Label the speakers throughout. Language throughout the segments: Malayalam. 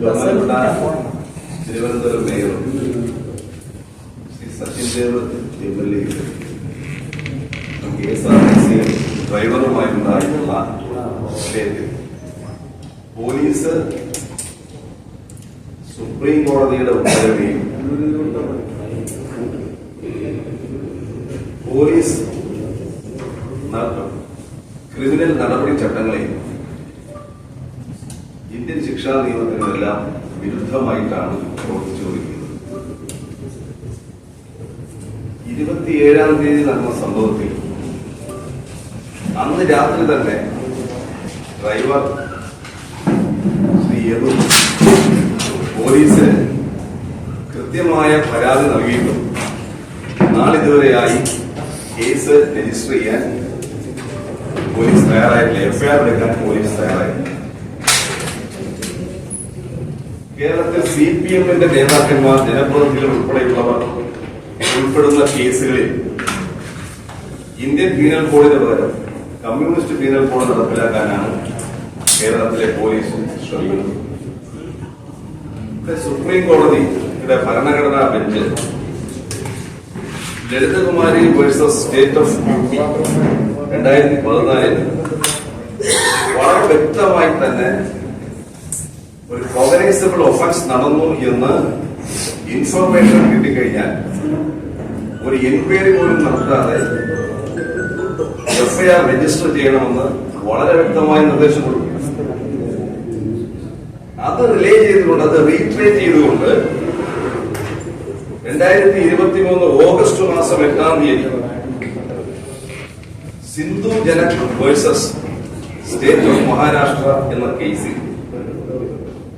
Speaker 1: ബഹുമാനപ്പെട്ട Thiruvananthapuram മേയറും Shri Sachin Dev M L A K S R T C ഡ്രൈവറുമായിട്ടുണ്ടായിട്ടുള്ള വിഷയത്തിൽ പോലീസ് സുപ്രീം കോടതിയുടെ ഉത്തരവിനെയും പോലീസ് ക്രിമിനൽ നടപടി ചട്ടങ്ങളെയും ഇന്ത്യൻ ശിക്ഷാ നിയമത്തിനെല്ലാം വിരുദ്ധമായിട്ടാണ് പ്രവർത്തിച്ചു കൊണ്ടിരിക്കുന്നത് ഇരുപത്തിയേഴാം തീയതി നടന്ന സംഭവത്തിൽ അന്ന് രാത്രി തന്നെ ഡ്രൈവർ ശ്രീ യദു പോലീസിന് കൃത്യമായ പരാതി നൽകിയിട്ടും നാളിതുവരെയായി കേസ് രജിസ്റ്റർ ചെയ്യാൻ പോലീസ് തയ്യാറായിട്ടില്ല. എഫ്ഐആർ എടുക്കാൻ പോലീസ് തയ്യാറായിട്ടില്ല. കേരളത്തിൽ സി പി എമ്മിന്റെ നേതാക്കന്മാർ ജനപ്രതിനിധികൾ ഉൾപ്പെടെയുള്ളവർ ഉൾപ്പെടുന്ന കേസുകളിൽ ഇന്ത്യൻ പീനൽ കോഡിന് പകരം കമ്മ്യൂണിസ്റ്റ് പീനൽ കോഡ് നടപ്പിലാക്കാനാണ് കേരളത്തിലെ പോലീസ് ശ്രമിക്കുന്നത്. സുപ്രീം കോടതിയുടെ ഭരണഘടനാ bench Lalitakumari versus state of U രണ്ടായിരത്തി പതിനാലിൽ വളരെ വ്യക്തമായി തന്നെ ഒരു ഓർഗനൈസബിൾ ഒഫൻസ് നടന്നു എന്ന് ഇൻഫർമേഷൻ കിട്ടിക്കഴിഞ്ഞാൽ ഒരു എൻക്വയറി പോലും നടത്താതെ എഫ്ഐആർ രജിസ്റ്റർ ചെയ്യണമെന്ന് വളരെ വ്യക്തമായ നിർദ്ദേശം കൊടുക്കും അത് റിലേ ചെയ്തുകൊണ്ട് അത് റീട്രേറ്റ് ചെയ്തുകൊണ്ട് രണ്ടായിരത്തി ഇരുപത്തി മൂന്ന് ഓഗസ്റ്റ് മാസം എട്ടാം തീയതി Sindhu Janak versus state of Maharashtra എന്ന കേസിൽ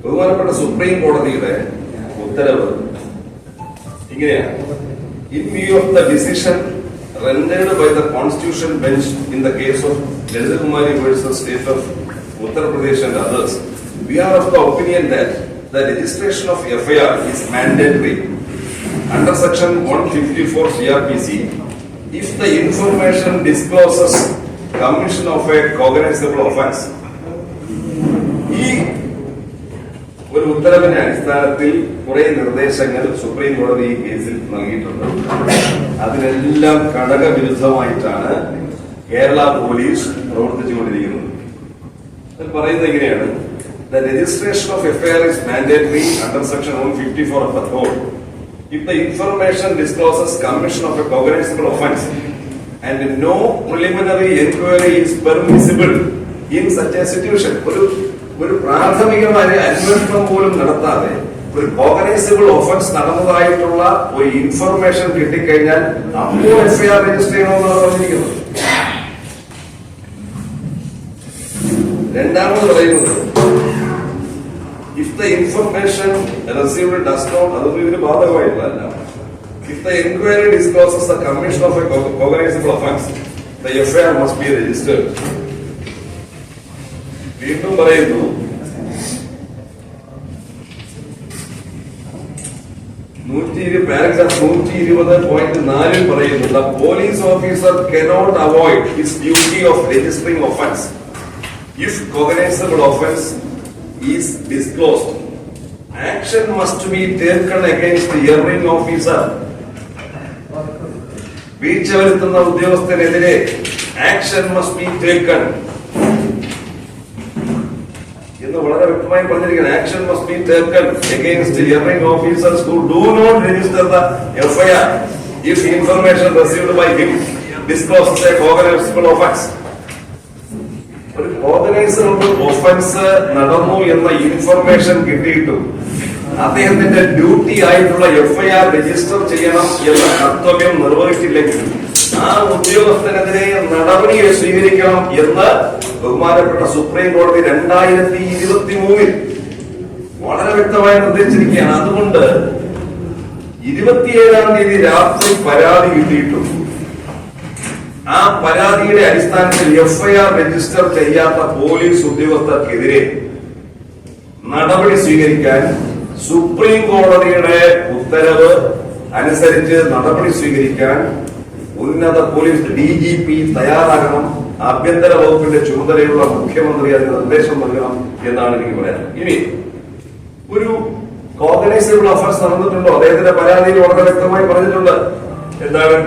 Speaker 1: ബഹുമാനപ്പെട്ട സുപ്രീം കോടതിയുടെ ഉത്തരവ് ഇങ്ങനെയാണ് in view of the decision rendered by the Constitution Bench in the case of Lalita Kumari versus State of Uttar Pradesh and others, we are of the opinion that the registration of FIR is mandatory under Section 154 CRPC if the information discloses commission of a cognizable offence ഒരു ഉത്തരവിന്റെ അടിസ്ഥാനത്തിൽ കുറെ നിർദ്ദേശങ്ങൾ സുപ്രീം കോടതി ഈ കേസിൽ നൽകിയിട്ടുണ്ട്. അതിനെല്ലാം ഘടകവിരുദ്ധമായിട്ടാണ് കേരള പോലീസ് പ്രവർത്തിച്ചുകൊണ്ടിരിക്കുന്നത്. അതിൽ പറയുന്നത് എങ്ങനെയാണ് the registration of FIR is mandatory under section one fifty four of the code if the information discloses commission of a cognizable offence and no preliminary enquiry in such a situation ഒരു ഒരു പ്രാഥമികമായ അന്വേഷണം പോലും നടത്താതെ ഒരു ഓർഗനൈസബിൾ ഒഫൻസ് നടന്നതായിട്ടുള്ള ഒരു ഇൻഫർമേഷൻ കിട്ടിക്കഴിഞ്ഞാൽ അപ്പോൾ എഫ്ഐആർ രജിസ്റ്റർ ചെയ്യണമെന്നാണ് പറഞ്ഞിരിക്കുന്നത്. രണ്ടാമത് പറയുന്നത് if the information received does not അതൊന്നും ഇതിന് ബാധകമായിട്ടുള്ളതല്ല if the enquiry discloses the commission of a cognizable offence the FIR must be registered വീണ്ടും പറയുന്നു നൂറ്റി പാരഗ്രാഫ് നൂറ്റി ഇരുപത് പോയിന്റ് നാലിൽ പറയുന്നു police officer cannot avoid his duty of registering offence if cognizable offence is disclosed action must be taken against the officer. വീഴ്ച വരുത്തുന്ന ഉദ്യോഗസ്ഥനെതിരെ ആക്ഷൻ മസ്റ്റ് ബി ടേക്കൺ എന്ന് വളരെ വ്യക്തമായി പറഞ്ഞിരിക്കുന്നത് action must be taken against erring officers who do not register the FIR if information received by him disclose cognizable offence ഒരു ഓർഗനൈസറുടെ ഒഫൻസ് നടന്നു എന്ന ഇൻഫർമേഷൻ കിട്ടിയിട്ടും അദ്ദേഹത്തിന്റെ ഡ്യൂട്ടി ആയിട്ടുള്ള എഫ്ഐആർ രജിസ്റ്റർ ചെയ്യണം എന്ന കർത്തവ്യം നിർവഹിച്ചില്ലെങ്കിൽ ആ ഉദ്യോഗസ്ഥനെതിരെ നടപടികൾ സ്വീകരിക്കണം എന്ന് ബഹുമാനപ്പെട്ട സുപ്രീം കോടതി രണ്ടായിരത്തി ഇരുപത്തി മൂന്നിൽ വളരെ വ്യക്തമായി നിർദ്ദേശിച്ചിരിക്കുകയാണ്. അതുകൊണ്ട് ഇരുപത്തിയേഴാം തീയതി രാത്രി പരാതി കിട്ടിയിട്ടും ആ പരാതിയുടെ അടിസ്ഥാനത്തിൽ എഫ്ഐആർ രജിസ്റ്റർ ചെയ്യാത്ത പോലീസ് ഉദ്യോഗസ്ഥർക്കെതിരെ നടപടി സ്വീകരിക്കാൻ സുപ്രീം കോടതിയുടെ ഉത്തരവ് അനുസരിച്ച് നടപടി സ്വീകരിക്കാൻ ഉന്നത പോലീസ് ഡി ജി പി തയ്യാറാകണം. ആഭ്യന്തര വകുപ്പിന്റെ ചുമതലയുള്ള മുഖ്യമന്ത്രി അതിന് നിർദ്ദേശം നൽകണം എന്നാണ് എനിക്ക് പറയാൻ ഇനി ഒരു കോർഗനൈസേബിൾ അഫേഴ്സ് നടന്നിട്ടുണ്ടോ? അദ്ദേഹത്തിന്റെ പരാതിയിൽ വളരെ വ്യക്തമായി പറഞ്ഞിട്ടുണ്ട്. എന്താണ്?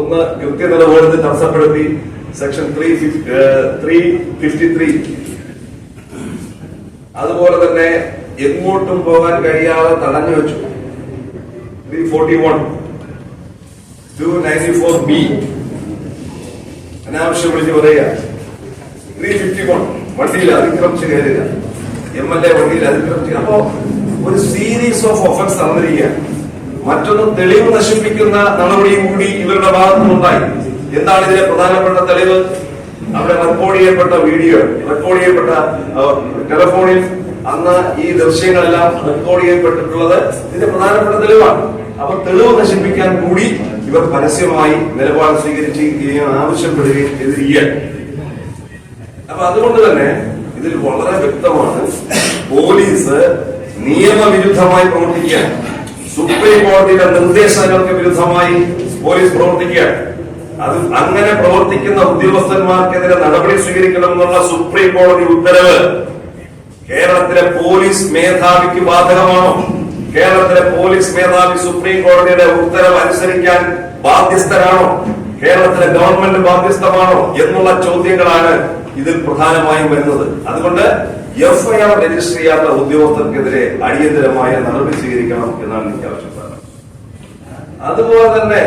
Speaker 1: ഒന്ന് യുക്തി വേർതി തടസ്സപ്പെടുത്തി. Section three three fifty three അതുപോലെ തന്നെ എങ്ങോട്ടും പോകാൻ കഴിയാതെ തടഞ്ഞു വെച്ചു. Three forty one two ninety four B അനാവശ്യം വിളിച്ച് പറയുക. ത്രീ ഫിഫ്റ്റി വൺ വണ്ടിയിൽ അതിക്രമിച്ച് കയറില്ല. എം എൽ എ വണ്ടിയിൽ അതിക്രമിച്ച് അപ്പോ ഒരു സീരീസ് ഓഫ് ഒഫൻസ് നടന്നിരിക്കുക മറ്റൊന്ന് തെളിവ് നശിപ്പിക്കുന്ന നടപടിയും കൂടി ഇവരുടെ ഭാഗത്തു നിന്നുണ്ടായി എന്താണ് ഇതിലെ പ്രധാനപ്പെട്ട തെളിവ്? അവിടെ റെക്കോർഡ് ചെയ്യപ്പെട്ട വീഡിയോ റെക്കോർഡ് ചെയ്യപ്പെട്ട ടെലഫോണിൽ അന്ന് ഈ ദൃശ്യങ്ങളെല്ലാം റെക്കോർഡ് ചെയ്യപ്പെട്ടിട്ടുള്ളത് ഇതിന്റെ പ്രധാനപ്പെട്ട തെളിവാണ്. അപ്പൊ തെളിവ് നശിപ്പിക്കാൻ കൂടി ഇവർ പരസ്യമായി നിലപാട് സ്വീകരിക്കുകയും ആവശ്യപ്പെടുകയും ചെയ്തിരിക്കുകയാണ് അപ്പൊ അതുകൊണ്ട് തന്നെ ഇതിൽ വളരെ വ്യക്തമാണ് പോലീസ് നിയമവിരുദ്ധമായി പ്രവർത്തിക്കാൻ സുപ്രീം കോടതിയുടെ നിർദ്ദേശങ്ങൾക്ക് വിരുദ്ധമായി പോലീസ് പ്രവർത്തിക്കുക. അത് അങ്ങനെ പ്രവർത്തിക്കുന്ന ഉദ്യോഗസ്ഥന്മാർക്കെതിരെ നടപടി സ്വീകരിക്കണം എന്നുള്ള സുപ്രീം കോടതി ഉത്തരവ് കേരളത്തിലെ പോലീസ് മേധാവിക്ക് ബാധകമാണോ? കേരളത്തിലെ പോലീസ് മേധാവി സുപ്രീം കോടതിയുടെ ഉത്തരവ് അനുസരിക്കാൻ ബാധ്യസ്ഥരാണോ? കേരളത്തിലെ ഗവൺമെന്റ് ബാധ്യസ്ഥമാണോ എന്നുള്ള ചോദ്യങ്ങളാണ് ഇതിൽ പ്രധാനമായും വരുന്നത്. അതുകൊണ്ട് എഫ്ഐആർ രജിസ്റ്റർ ചെയ്യാത്ത ഉദ്യോഗസ്ഥർക്കെതിരെ അടിയന്തരമായ നടപടി സ്വീകരിക്കണം എന്നാണ് എനിക്ക് ആവശ്യപ്പെടുന്നത് അതുപോലെ തന്നെ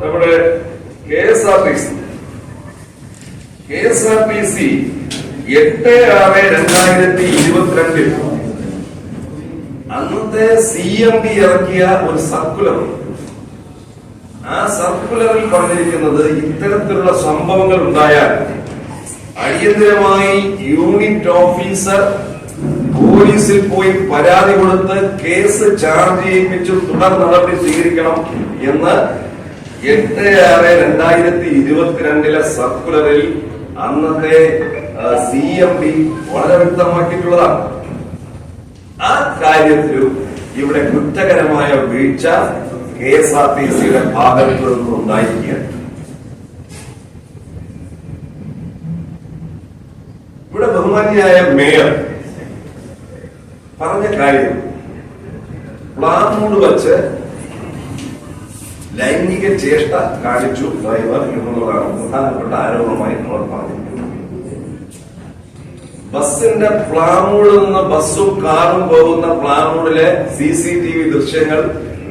Speaker 1: നമ്മുടെ K S R C K S R T C എട്ട് ആറ് രണ്ടായിരത്തി ഇരുപത്തിരണ്ടിൽ അന്നത്തെ സി എം ഡി ഇറക്കിയ ഒരു സർക്കുലർ ആ സർക്കുലറിൽ പറഞ്ഞിരിക്കുന്നത് ഇത്തരത്തിലുള്ള സംഭവങ്ങൾ ഉണ്ടായാൽ അടിയന്തരമായി യൂണിറ്റ് ഓഫീസർ പോലീസിൽ പോയി പരാതി കൊടുത്ത് കേസ് ചാർജ് ചെയ്യിപ്പിച്ച് തുടർ നടപടി സ്വീകരിക്കണം എന്ന് എട്ട് ആറ് രണ്ടായിരത്തി ഇരുപത്തിരണ്ടിലെ സർക്കുലറിൽ അന്നത്തെ സി എം ഡി വളരെ വ്യക്തമാക്കിയിട്ടുള്ളതാണ്. ആ കാര്യത്തിലും ഇവിടെ കുറ്റകരമായ വീഴ്ച കെ എസ് ആർ ടി സിയുടെ ഭാഗത്തു നിന്നും ഉണ്ടായിരിക്കുകയാണ് ഇവിടെ ബഹുമാനിയായ മേയർ പറഞ്ഞ കാര്യം പ്ലാമൂട് വച്ച് ലൈംഗിക ചേഷ്ട കാണിച്ചു ഡ്രൈവർ എന്നുള്ളതാണ് പ്രധാനപ്പെട്ട ആരോപണമായി അവർ പറഞ്ഞിരിക്കുന്നത്. ബസിന്റെ പ്ലാമൂടിൽ നിന്ന് ബസ്സും കാറും പോകുന്ന പ്ലാമൂടിലെ സി സി ടി വി ദൃശ്യങ്ങൾ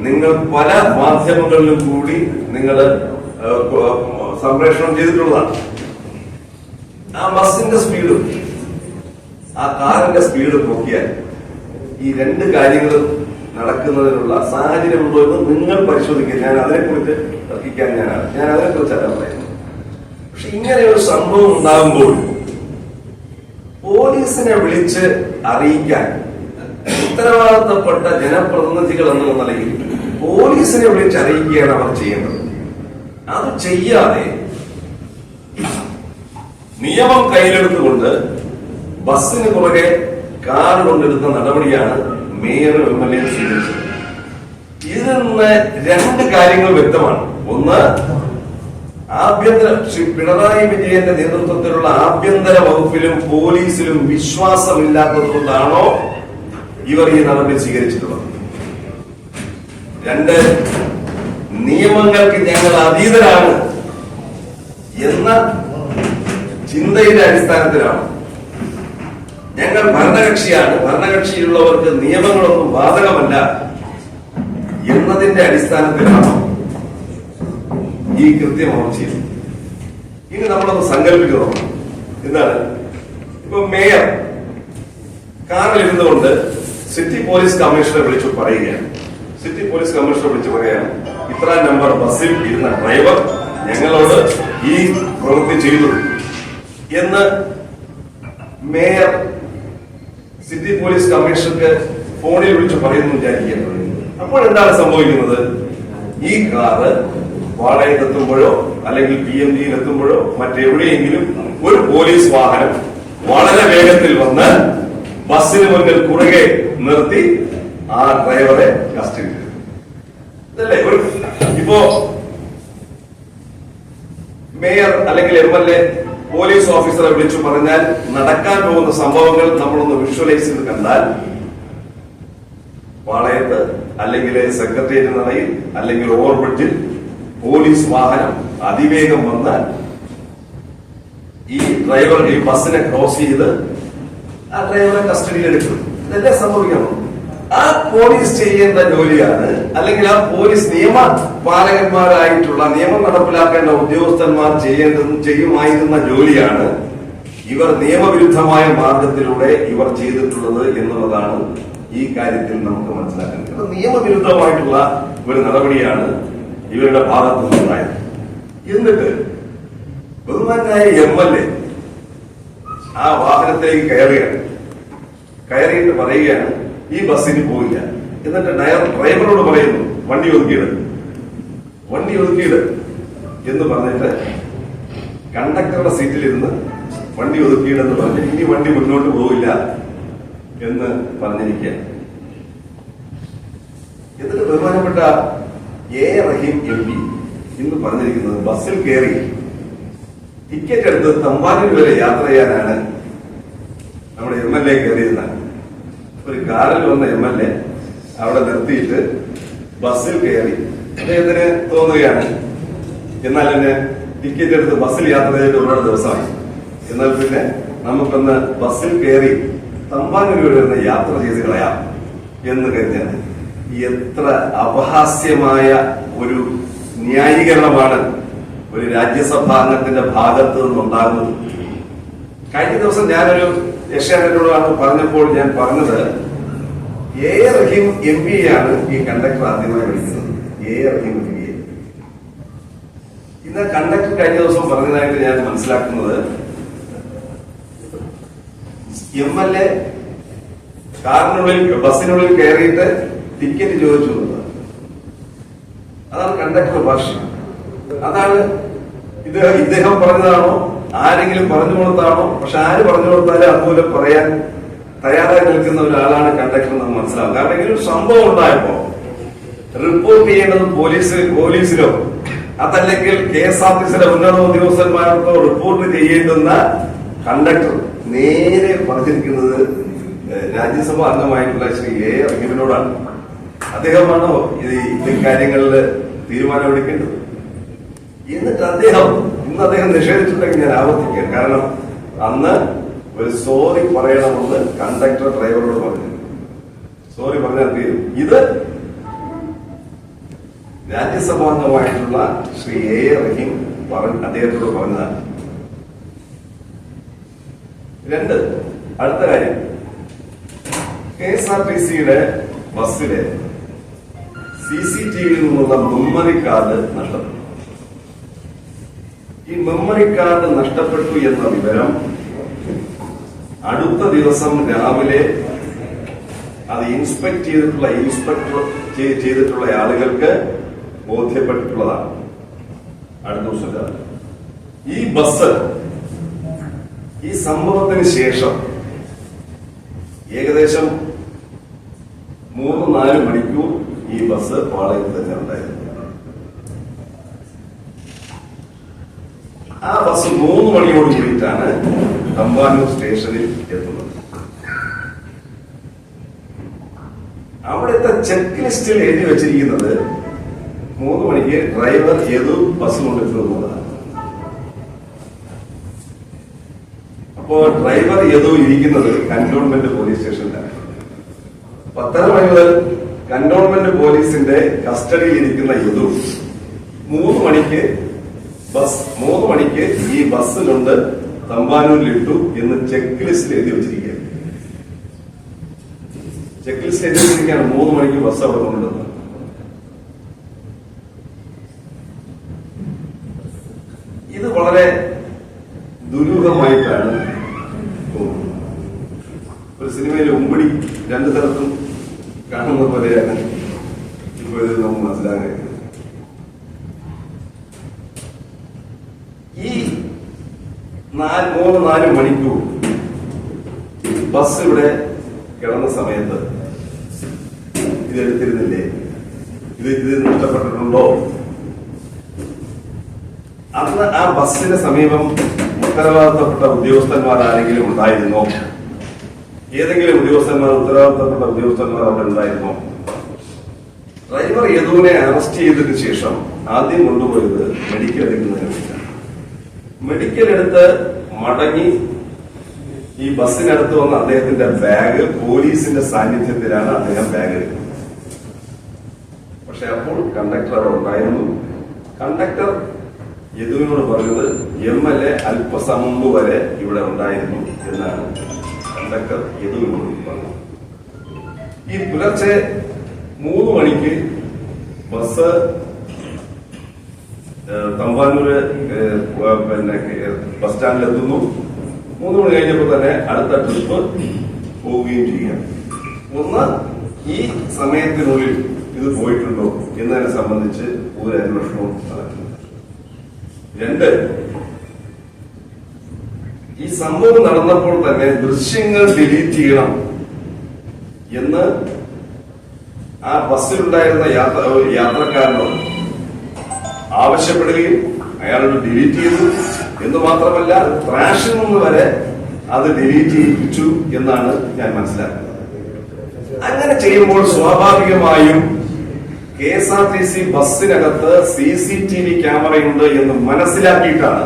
Speaker 1: നിങ്ങൾ പല മാധ്യമങ്ങളിലും കൂടി നിങ്ങൾ സംപ്രേഷണം ചെയ്തിട്ടുള്ളതാണ്. ആ ബസിന്റെ സ്പീഡും ആ കാറിന്റെ സ്പീഡ് നോക്കിയാൽ ഈ രണ്ട് കാര്യങ്ങളും നടക്കുന്നതിനുള്ള സാഹചര്യമുണ്ടോ എന്ന് നിങ്ങൾ പരിശോധിക്കുക. ഞാൻ അതിനെക്കുറിച്ച് തർക്കിക്കാൻ ഞാനാണ്. ഞാൻ അതിനെക്കുറിച്ചല്ല പറയുന്നത്. പക്ഷെ ഇങ്ങനെ ഒരു സംഭവം ഉണ്ടാകുമ്പോൾ പോലീസിനെ വിളിച്ച് അറിയിക്കാൻ ഉത്തരവാദിത്തപ്പെട്ട ജനപ്രതിനിധികൾ എന്നുള്ള നിലയിൽ പോലീസിനെ വിളിച്ച് അറിയിക്കുകയാണ് അവർ ചെയ്യേണ്ടത്. അത് ചെയ്യാതെ നിയമം കയ്യിലെടുത്തുകൊണ്ട് ബസ്സിന് പുറകെ കാർ കൊണ്ടിരുന്ന നടപടിയാണ് മേയർ എം എൽ എ സ്വീകരിച്ചത്. ഇതിൽ നിന്ന് രണ്ട് കാര്യങ്ങൾ വ്യക്തമാണ്. ഒന്ന് ആഭ്യന്തര ശ്രീ പിണറായി വിജയന്റെ നേതൃത്വത്തിലുള്ള ആഭ്യന്തര വകുപ്പിലും പോലീസിലും വിശ്വാസമില്ലാത്തത് കൊണ്ടാണോ ഇവർ ഈ നടപടി സ്വീകരിച്ചിട്ടുള്ളത്? രണ്ട് നിയമങ്ങൾക്ക് ഞങ്ങൾ അതീതരാണ് എന്ന ചിന്തയുടെ അടിസ്ഥാനത്തിലാണ്. ഞങ്ങൾ ഭരണകക്ഷിയാണ്. ഭരണകക്ഷിയിലുള്ളവർക്ക് നിയമങ്ങളൊന്നും ബാധകമല്ല എന്നതിന്റെ അടിസ്ഥാനത്തിലാണ് ഈ കൃത്യം അവർ ചെയ്തത് ഇനി നമ്മളൊന്ന് സങ്കല്പിക്കണം എന്താണ്? ഇപ്പൊ മേയർ കാറിൽ ഇരുന്നുകൊണ്ട് സിറ്റി പോലീസ് കമ്മീഷണറെ വിളിച്ചു പറയുകയാണ്. സിറ്റി പോലീസ് കമ്മീഷണർ വിളിച്ചു പറയാണ് ഇത്ര നമ്പർ ബസ്സിൽ ഇരുന്ന ഡ്രൈവർ ഞങ്ങളോട് ഈ പ്രവൃത്തി ചെയ്തു എന്ന് മേയർ സിറ്റി പോലീസ് കമ്മീഷണർക്ക് ഫോണിൽ വിളിച്ചു പറയുന്നു വിചാരിക്കുന്നത് അപ്പോൾ എന്താണ് സംഭവിക്കുന്നത്? ഈ കാറ് വാടകയ്ക്കെത്തുമ്പോഴോ അല്ലെങ്കിൽ പി എം ജിയിൽ എത്തുമ്പോഴോ മറ്റെവിടെയെങ്കിലും ഒരു പോലീസ് വാഹനം വളരെ വേഗത്തിൽ വന്ന് ബസ്സിന് മുന്നിൽ കുറുകെ നിർത്തി ആ ഡ്രൈവറെ കസ്റ്റഡി ഇതല്ലേ? ഒരു ഇപ്പോ മേയർ അല്ലെങ്കിൽ എം എൽ എ പോലീസ് ഓഫീസറെ വിളിച്ചു പറഞ്ഞാൽ നടക്കാൻ പോകുന്ന സംഭവങ്ങൾ നമ്മളൊന്ന് വിഷ്വലൈസ് ചെയ്ത് കണ്ടാൽ പാളയത്ത് അല്ലെങ്കിൽ സെക്രട്ടേറിയറ്റ് നടയിൽ അല്ലെങ്കിൽ ഓവർബ്രിഡ്ജിൽ പോലീസ് വാഹനം അതിവേഗം വന്ന് ഈ ഡ്രൈവർ ഈ ബസ്സിനെ ക്രോസ് ചെയ്ത് ആ ഡ്രൈവറെ കസ്റ്റഡിയിൽ എടുക്കും. ഇതെല്ലാം സംഭവിക്കണം. ആ പോലീസ് ചെയ്യേണ്ട ജോലിയാണ് അല്ലെങ്കിൽ ആ പോലീസ് നിയമ പാലകന്മാരായിട്ടുള്ള നിയമം നടപ്പിലാക്കേണ്ട ഉദ്യോഗസ്ഥന്മാർ ചെയ്യേണ്ടതും ചെയ്യുമായിരുന്ന ജോലിയാണ് ഇവർ നിയമവിരുദ്ധമായ മാർഗത്തിലൂടെ ഇവർ ചെയ്തിട്ടുള്ളത് എന്നുള്ളതാണ് ഈ കാര്യത്തിൽ നമുക്ക് മനസ്സിലാക്കുന്നത് ഇത് നിയമവിരുദ്ധമായിട്ടുള്ള ഒരു നടപടിയാണ് ഇവരുടെ ഭാഗത്തു നിന്നുണ്ടായത്. എന്നിട്ട് ബഹുമാനായ എം എൽ എ ആ വാഹനത്തിലേക്ക് കയറുകയാണ്. കയറിയിട്ട് പറയുകയാണ് ഈ ബസ്സിന് പോവില്ല. എന്നിട്ട് ഡ്രൈവറോട് പറയുന്നു വണ്ടി ഒതുക്കിയിട്. വണ്ടി ഒതുക്കിയിട്? എന്ന് പറഞ്ഞിട്ട് കണ്ടക്ടറുടെ സീറ്റിലിരുന്ന് വണ്ടി ഒതുക്കിയിടെന്ന് പറഞ്ഞ് ഇനി വണ്ടി മുന്നോട്ട് പോവില്ല എന്ന് പറഞ്ഞിരിക്കുക എന്നിട്ട് ബഹുമാനപ്പെട്ട റഹീം എം പി ഇന്ന് പറഞ്ഞിരിക്കുന്നത് ബസ്സിൽ കയറി ടിക്കറ്റ് എടുത്ത് തമ്പാനൂർ വരെ യാത്ര ചെയ്യാനാണ് നമ്മുടെ എം എൽ എ കയറിയിരുന്നത്. ഒരു കാറിൽ വന്ന എം എൽ എ അവിടെ നിർത്തിയിട്ട് ബസ്സിൽ കയറി അദ്ദേഹത്തിന് തോന്നുകയാണ് എന്നാൽ എന്നെ ടിക്കറ്റ് എടുത്ത് ബസ്സിൽ യാത്ര ചെയ്തിട്ട് ഒരുപാട് ദിവസമായി. എന്നാൽ പിന്നെ നമുക്കൊന്ന് ബസ്സിൽ കയറി തമ്പാനൂർ വരെ ഒന്ന് യാത്ര ചെയ്ത് കളയാം എന്ന് കരുതിയാണ്. എത്ര അപഹാസ്യമായ ഒരു ന്യായീകരണമാണ് ഒരു രാജ്യസഭാ അംഗത്തിന്റെ ഭാഗത്ത് നിന്നുണ്ടാകുന്നത്. കഴിഞ്ഞ ദിവസം ഞാനൊരു ഏഷ്യാനെറ്റിനോടാണ് പറഞ്ഞപ്പോൾ ഞാൻ പറഞ്ഞത് എ റഹീം എം പി ആണ് ഈ കണ്ടക്ടർ ആദ്യമായി വിളിക്കുന്നത്. A Rahim M P. ഇന്ന് കണ്ടക്ടർ കഴിഞ്ഞ ദിവസം പറഞ്ഞതായിട്ട് ഞാൻ മനസ്സിലാക്കുന്നത് എം എൽ എ കാറിനുള്ളിൽ ബസ്സിനുള്ളിൽ കയറിയിട്ട് ടിക്കറ്റ് ചോദിച്ചു. അതാണ് കണ്ടക്ടർ ഭാഷ. അതാണ് ഇത് ഇദ്ദേഹം പറഞ്ഞതാണോ? ആരെങ്കിലും പറഞ്ഞു കൊടുത്താണോ? പക്ഷെ ആര് പറഞ്ഞു കൊടുത്താലും അതുപോലെ പറയാൻ തയ്യാറായി നിൽക്കുന്ന ഒരാളാണ് കണ്ടക്ടർ എന്ന് മനസ്സിലാവും. കാരണം ഇങ്ങനെ ഒരു സംഭവം ഉണ്ടായപ്പോ റിപ്പോർട്ട് ചെയ്യേണ്ടത് പോലീസ് പോലീസിലോ അതല്ലെങ്കിൽ കെ എസ് ആർ ടി സിയുടെ ഉന്നത ഉദ്യോഗസ്ഥന്മാർക്കോ റിപ്പോർട്ട് ചെയ്യേണ്ടുന്ന കണ്ടക്ടർ നേരെ പറഞ്ഞിരിക്കുന്നത് രാജ്യസഭാ അംഗമായിട്ടുള്ള ശ്രീ എ. റഹീമിനോടാണ് അദ്ദേഹമാണോ ഇത് ഇത്തരം കാര്യങ്ങളിൽ തീരുമാനമെടുക്കേണ്ടത് എന്നിട്ട് അദ്ദേഹം ഇന്ന് അദ്ദേഹം നിഷേധിച്ചിട്ടുണ്ടെങ്കിൽ ഞാൻ ആവർത്തിക്കാം. കാരണം അന്ന് ഒരു സോറി പറയണമെന്ന് കണ്ടക്ടർ ഡ്രൈവറോട് പറഞ്ഞു. സോറി പറഞ്ഞാൽ തീരും. ഇത് രാജ്യസഭാംഗമായിട്ടുള്ള ശ്രീ എ എ റഹീം പറഞ്ഞ അദ്ദേഹത്തോട് പറഞ്ഞതാണ്. രണ്ട് അടുത്ത കാര്യം. കെ എസ് ആർ ടി സിയുടെ ബസ്സിലെ സി സി ടി വിയിൽ നിന്നുള്ള മെമ്മറി കാർഡ് നഷ്ടപ്പെട്ടു ഈ മെമ്മറി കാർഡ് നഷ്ടപ്പെട്ടു എന്ന വിവരം അടുത്ത ദിവസം രാവിലെ അത് ഇൻസ്പെക്ട് ചെയ്തിട്ടുള്ള ഇൻസ്പെക്ടർ ചെയ്തിട്ടുള്ള ആളുകൾക്ക് ബോധ്യപ്പെട്ടിട്ടുള്ളതാണ് അടുത്ത ദിവസം രാവിലെ. ഈ ബസ് ഈ സംഭവത്തിന് ശേഷം ഏകദേശം മൂന്ന് നാല് മണിക്കൂർ ഈ ബസ് പാളയത്ത് തന്നെ ഉണ്ടായിരുന്നു. ആ ബസ് മൂന്ന് മണിയോട് കൂടിയിട്ടാണ് തമ്പാനൂർ സ്റ്റേഷനിൽ എത്തുന്നത്. അവിടുത്തെ ചെക്ക് ലിസ്റ്റിൽ എഴുതി വെച്ചിരിക്കുന്നത് മൂന്ന് മണിക്ക് ഡ്രൈവർ ഏതു ബസ് കൊണ്ടെത്തുന്നതാണ് അപ്പോ ഡ്രൈവർ ഏതോ ഇരിക്കുന്നത് കന്റോൺമെന്റ് പോലീസ് സ്റ്റേഷനിലാണ്. പത്തര മണി മുതൽ കന്റോൺമെന്റ് പോലീസിന്റെ കസ്റ്റഡിയിൽ ഇരിക്കുന്ന യദു മൂന്ന് മണിക്ക് ബസ് മൂന്ന് മണിക്ക് ഈ ബസ്സിലുണ്ട് തമ്പാനൂരിലിട്ടു എന്ന് ചെക്ക് ലിസ്റ്റിൽ എഴുതി വെച്ചിരിക്കുകയാണ്. ചെക്ക് ലിസ്റ്റ് എഴുതി വെച്ചിരിക്കുകയാണ്. മൂന്ന് മണിക്ക് ബസ് അവിടെ കൊണ്ടുവന്നത്. ഇത് വളരെ ദുരൂഹമായിട്ടാണ് ഒരു സിനിമയിലെ ഉമ്പടി രണ്ടു തരത്തും കാണുന്ന പോലെയാണ് ഇപ്പോഴും നമ്മൾ മനസ്സിലാക്കാൻ ഈ നാല് മൂന്ന് നാല് മണിക്കൂർ ബസ് ഇവിടെ കിടന്ന സമയത്ത് ഇത് എടുത്തിരുന്നില്ലേ ഇത് ഇത് നഷ്ടപ്പെട്ടിട്ടുണ്ടോ അന്ന് ആ ബസ്സിന്റെ സമീപം ഉത്തരവാദിത്തപ്പെട്ട ഉദ്യോഗസ്ഥന്മാർ ആരെങ്കിലും ഉണ്ടായിരുന്നോ? ഏതെങ്കിലും ഉദ്യോഗസ്ഥന്മാർ ഉത്തരവാദിത്തപ്പെട്ട ഉദ്യോഗസ്ഥന്മാർ അവിടെ ഉണ്ടായിരുന്നോ? ഡ്രൈവർ യദുവിനെ അറസ്റ്റ് ചെയ്തതിനു ശേഷം ആദ്യം കൊണ്ടുപോയത് മെഡിക്കൽ എടുക്കുന്നതിനാണ് മെഡിക്കൽ എടുത്ത് മടങ്ങി ഈ ബസ്സിനടുത്ത് വന്ന അദ്ദേഹത്തിന്റെ ബാഗ് പോലീസിന്റെ സാന്നിധ്യത്തിലാണ് അദ്ദേഹം ബാഗ് എടുക്കുന്നത്. പക്ഷെ അപ്പോൾ കണ്ടക്ടർ അവിടെ ഉണ്ടായിരുന്നു. കണ്ടക്ടർ യദുവിനോട് പറഞ്ഞത് എം എൽ എ അല്പസം മുമ്പ് വരെ ഇവിടെ ഉണ്ടായിരുന്നു എന്നാണ്. കണ്ടക്ടർ എന്ന് പറഞ്ഞത് ഈ പുലർച്ചെ മൂന്ന് മണിക്ക് ബസ് തമ്പാനൂര് പിന്നെ ബസ് സ്റ്റാൻഡിൽ എത്തുന്നു. മൂന്ന് മണി കഴിഞ്ഞപ്പോൾ തന്നെ അടുത്ത ട്രിപ്പ് പോവുകയും ചെയ്യാം. ഒന്ന് ഈ സമയത്തിനുള്ളിൽ ഇത് പോയിട്ടുണ്ടോ എന്നതിനെ സംബന്ധിച്ച് ഒരു അന്വേഷണവും നടക്കുന്നില്ല രണ്ട് ഈ സംഭവം നടന്നപ്പോൾ തന്നെ ദൃശ്യങ്ങൾ ഡിലീറ്റ് ചെയ്യണം എന്ന് ആ ബസ്സിലുണ്ടായിരുന്ന യാത്ര യാത്രക്കാരനോ ആവശ്യപ്പെടുകയും അയാളോട് ഡിലീറ്റ് ചെയ്തു എന്ന് മാത്രമല്ല ട്രാഷിൽ നിന്ന് വരെ അത് ഡിലീറ്റ് ചെയ്യിപ്പിച്ചു എന്നാണ് ഞാൻ മനസ്സിലാക്കുന്നത്. അങ്ങനെ ചെയ്യുമ്പോൾ സ്വാഭാവികമായും K S R T C ബസ്സിനകത്ത് C C T V ക്യാമറയുണ്ട് എന്ന് മനസ്സിലാക്കിയിട്ടാണ്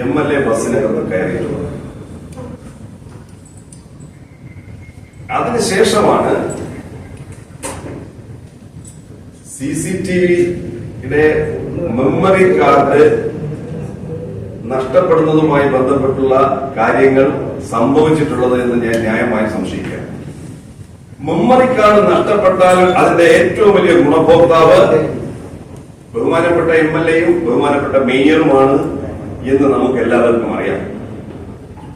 Speaker 1: എം എൽ എ ബസ്സിനകത്ത് കയറിയിട്ടുള്ളത്. അതിനുശേഷമാണ് സി സി ടി വിയുടെ മെമ്മറി കാർഡ് നഷ്ടപ്പെടുന്നതുമായി ബന്ധപ്പെട്ടുള്ള കാര്യങ്ങൾ സംഭവിച്ചിട്ടുള്ളത് എന്ന് ഞാൻ ന്യായമായി സംശയിക്കാം. മെമ്മറി കാർഡ് നഷ്ടപ്പെട്ടാൽ അതിന്റെ ഏറ്റവും വലിയ ഗുണഭോക്താവ് ബഹുമാനപ്പെട്ട എം എൽ എയും ബഹുമാനപ്പെട്ട മേയറുമാണ്. എന്ന് നമുക്ക് എല്ലാവർക്കും അറിയാം.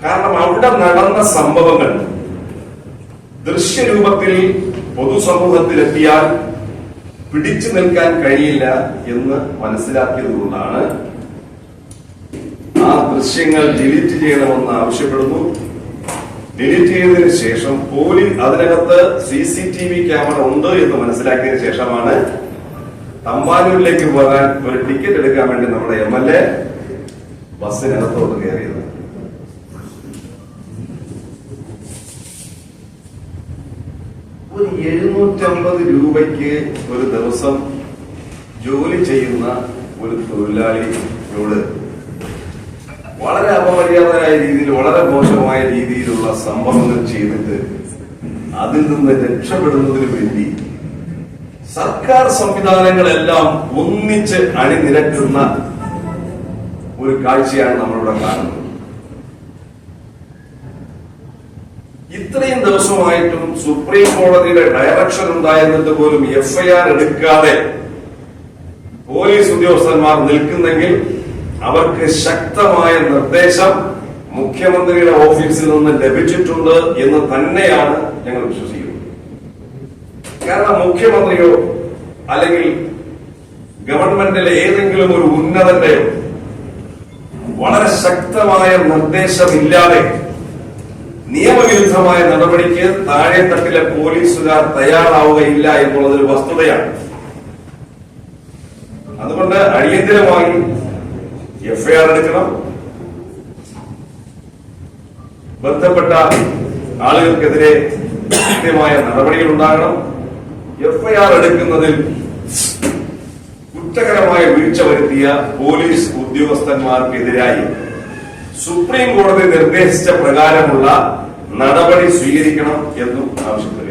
Speaker 1: കാരണം അവിടെ നടന്ന സംഭവങ്ങൾ ദൃശ്യരൂപത്തിൽ പൊതുസമൂഹത്തിലെത്തിയാൽ പിടിച്ചു നിൽക്കാൻ കഴിയില്ല എന്ന് മനസ്സിലാക്കിയതുകൊണ്ടാണ് ആ ദൃശ്യങ്ങൾ ഡിലീറ്റ് ചെയ്യണമെന്ന് ആവശ്യപ്പെടുന്നു. ഡിലീറ്റ് ചെയ്തതിനു ശേഷം പോലീസ് അതിനകത്ത് C C T V camera ഉണ്ട് എന്ന് മനസ്സിലാക്കിയതിനു ശേഷമാണ് തമ്പാനൂരിലേക്ക് പോകാൻ ഒരു ടിക്കറ്റ് എടുക്കാൻ വേണ്ടി നമ്മുടെ എം എൽ എ ബസ്സിനകത്തോട്ട് കയറിയത്. ഒരു എഴുന്നൂറ്റമ്പത് രൂപയ്ക്ക് ഒരു ദിവസം ജോലി ചെയ്യുന്ന ഒരു തൊഴിലാളിയോട് വളരെ അപമര്യാദരായ രീതിയിൽ വളരെ മോശമായ രീതിയിലുള്ള സംഭവങ്ങൾ ചെയ്തിട്ട് അതിൽ നിന്ന് രക്ഷപ്പെടുന്നതിന് വേണ്ടി സർക്കാർ സംവിധാനങ്ങളെല്ലാം ഒന്നിച്ച് അണിനിരക്കുന്ന ഒരു കാഴ്ചയാണ് നമ്മളിവിടെ കാണുന്നത്. ഇത്രയും ദിവസമായിട്ടും സുപ്രീം കോടതിയുടെ ഡയറക്ഷൻ ഉണ്ടായിരുന്നിട്ട് പോലും എഫ്ഐആർ എടുക്കാതെ പോലീസ് ഉദ്യോഗസ്ഥന്മാർ നിൽക്കുന്നെങ്കിൽ അവർക്ക് ശക്തമായ നിർദ്ദേശം മുഖ്യമന്ത്രിയുടെ ഓഫീസിൽ നിന്ന് ലഭിച്ചിട്ടുണ്ട് എന്ന് തന്നെയാണ് ഞങ്ങൾ വിശ്വസിക്കുന്നത്. കാരണം മുഖ്യമന്ത്രിയോ അല്ലെങ്കിൽ ഗവൺമെന്റിലെ ഏതെങ്കിലും ഒരു ഉന്നതന്റെയോ വളരെ ശക്തമായ നിർദ്ദേശമില്ലാതെ നിയമവിരുദ്ധമായ നടപടിക്ക് താഴെ തട്ടിലെ പോലീസുകാർ തയ്യാറാവുകയില്ല എന്നുള്ളതൊരു വസ്തുതയാണ്. അതുകൊണ്ട് അടിയന്തിരമായി എഫ്ഐആർ എടുക്കണം. ബന്ധപ്പെട്ട ആളുകൾക്കെതിരെ കൃത്യമായ നടപടികൾ ഉണ്ടാകണം. എഫ്ഐആർ എടുക്കുന്നതിൽ കുറ്റകരമായ വീഴ്ച വരുത്തിയ പോലീസ് ഉദ്യോഗസ്ഥന്മാർക്കെതിരായി സുപ്രീം കോടതി നിർദ്ദേശിച്ച പ്രകാരമുള്ള നടപടി സ്വീകരിക്കണം എന്നും ആവശ്യപ്പെടുകയാണ്